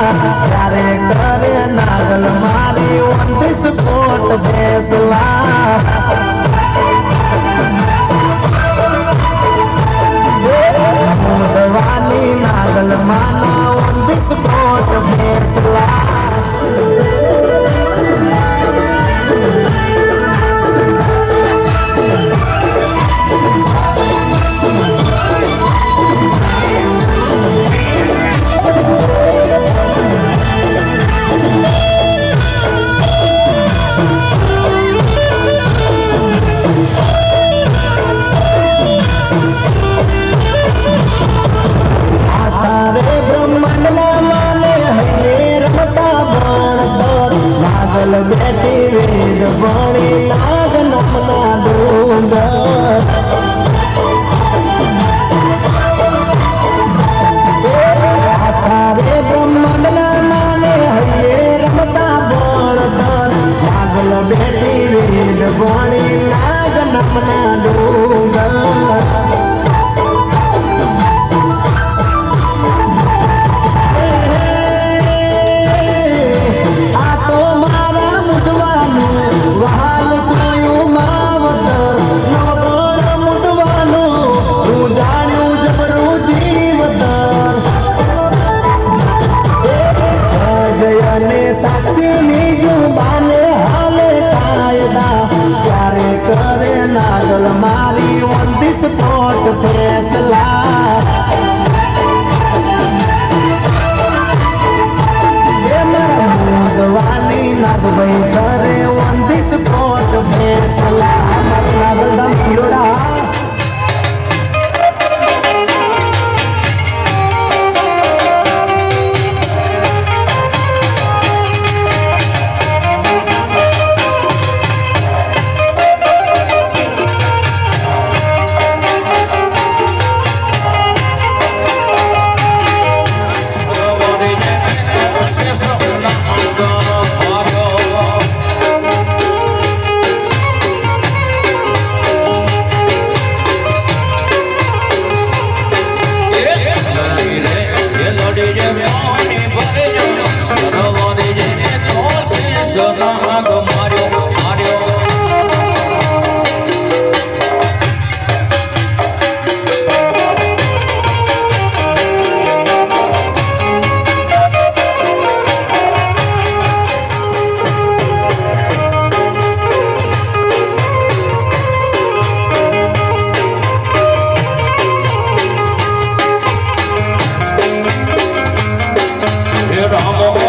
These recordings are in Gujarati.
Oh, વેદ ભણી નાગ નામના ડુંગર સારે બ્રહ્માંડના માને હૈયે રમતા બેટી વેદ ભણી નાગ નામના ડુંગર Sensação de um bar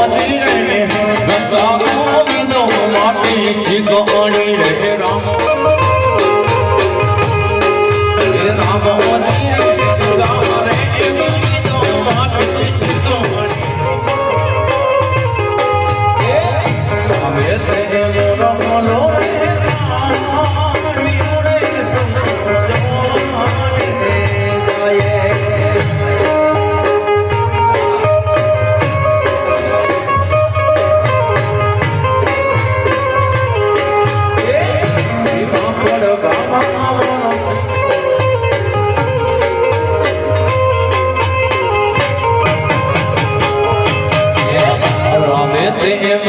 રાજી રહે ગંગા ગોવિંદો માટે જીગણી રહે રામ હે રામ Lembra é